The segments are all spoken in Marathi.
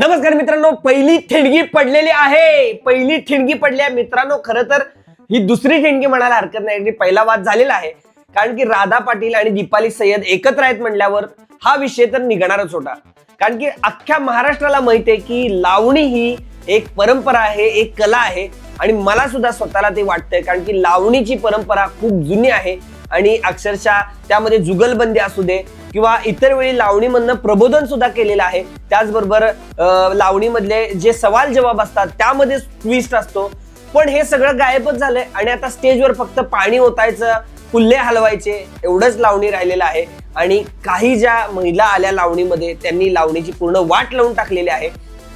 नमस्कार मित्रांनो पहिली ठिणगी पडलेली आहे. पहिली ठिणगी पडली आहे मित्रांनो खरं तर ही दुसरी ठिणगी म्हणायला हरकत नाही. पहिला वाद झालेला आहे. कारण की राधा पाटील आणि दीपाली सय्यद एकत्र आहेत म्हणल्यावर हा विषय तर निघणारच होता. कारण की अख्ख्या महाराष्ट्राला माहीत आहे की लावणी ही एक परंपरा आहे एक कला आहे. आणि मला सुद्धा स्वतःला ते वाटतंय. कारण की लावणीची परंपरा खूप जुनी आहे. आणि अक्षरशः त्यामध्ये जुगलबंदी असू दे किंवा इतर वेळी लावणीमधनं प्रबोधन सुद्धा केलेलं आहे. त्याचबरोबर लावणीमधले जे सवाल जवाब असतात त्यामध्ये ट्विस्ट असतो. पण हे सगळं गायबच झालंय आणि आता स्टेजवर फक्त पाणी ओतायचं फुल्ले हलवायचे एवढंच लावणी राहिलेलं आहे. आणि काही ज्या महिला आल्या लावणीमध्ये त्यांनी लावणीची पूर्ण वाट लावून टाकलेली आहे.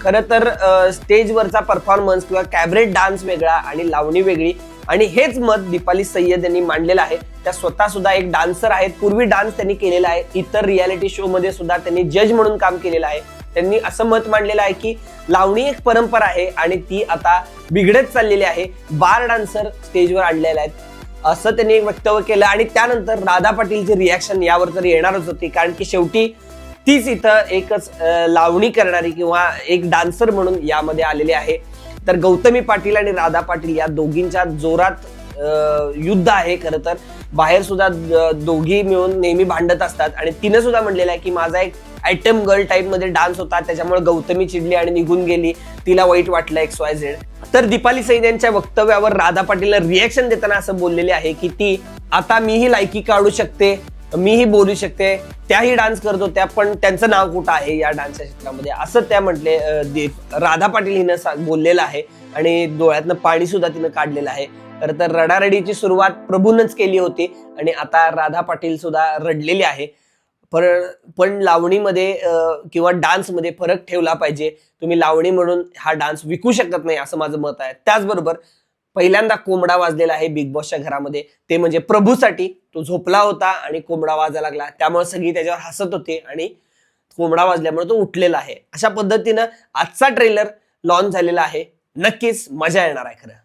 खरं तर स्टेजवरचा परफॉर्मन्स किंवा कॅबरेट डान्स वेगळा आणि लावणी वेगळी आणि हेच मत दीपाली सय्यद यांनी मांडलेलं आहे. त्या स्वतः सुद्धा एक डान्सर आहेत. पूर्वी डान्स त्यांनी केलेला आहे. इतर रियालिटी शो मध्ये सुद्धा त्यांनी जज म्हणून काम केलेलं आहे. त्यांनी असं मत मांडलेलं आहे की लावणी एक परंपरा आहे आणि ती आता बिघडत चाललेली आहे. बार डान्सर स्टेजवर आणलेले आहेत. असं त्यांनी एक वक्तव्य केलं आणि त्यानंतर राधा पाटीलची रिॲक्शन यावर तर येणारच होती. कारण की शेवटी तीच इथं एकच लावणी करणारी किंवा एक डान्सर म्हणून यामध्ये आलेली आहे. तर गौतमी पाटील आणि राधा पाटील या दोघींच्या जोरात युद्ध आहे खरं तर. बाहेर सुद्धा दोघी मिळून नेहमी भांडत असतात. आणि तिनं सुद्धा म्हणलेलं आहे की माझा एक आयटम गर्ल टाईपमध्ये डान्स होता त्याच्यामुळे गौतमी चिडली आणि निघून गेली. तिला वाईट वाटलं एक्स वाय झेड तर दीपाली सैन यांच्या वक्तव्यावर राधा पाटीलला रिएक्शन देताना असं बोललेले आहे की ती आता मीही लायकी काढू शकते. मीही बोलू शकते. त्याही डान्स करत होत्या पण त्यांचं नाव कुठं आहे या डान्सच्या क्षेत्रामध्ये? असं त्या म्हटले राधा पाटील हिनं सा- बोललेलं आहे आणि डोळ्यातनं पाणी सुद्धा तिनं काढलेलं आहे. खर तर रडारडीची सुरुवात प्रभूनच केली होती आणि आता राधा पाटील सुद्धा रडलेली आहे. पर पण लावणीमध्ये किंवा डान्समध्ये फरक ठेवला पाहिजे. तुम्ही लावणी म्हणून हा डान्स विकू शकत नाही असं माझं मत आहे. त्याचबरोबर पहिल्यांदा कोंबडा वाजलेला आहे बिग बॉसच्या घरामध्ये. ते म्हणजे प्रभूसाठी तो झोपला होता आणि कोंबडा वाजायला लागला. त्यामुळे सगळी त्याच्यावर हसत होते आणि कोंबडा वाजल्यामुळे तो उठलेला आहे. अशा पद्धतीनं आजचा ट्रेलर लॉन्च झालेला आहे. नक्कीच मजा येणार आहे खरं.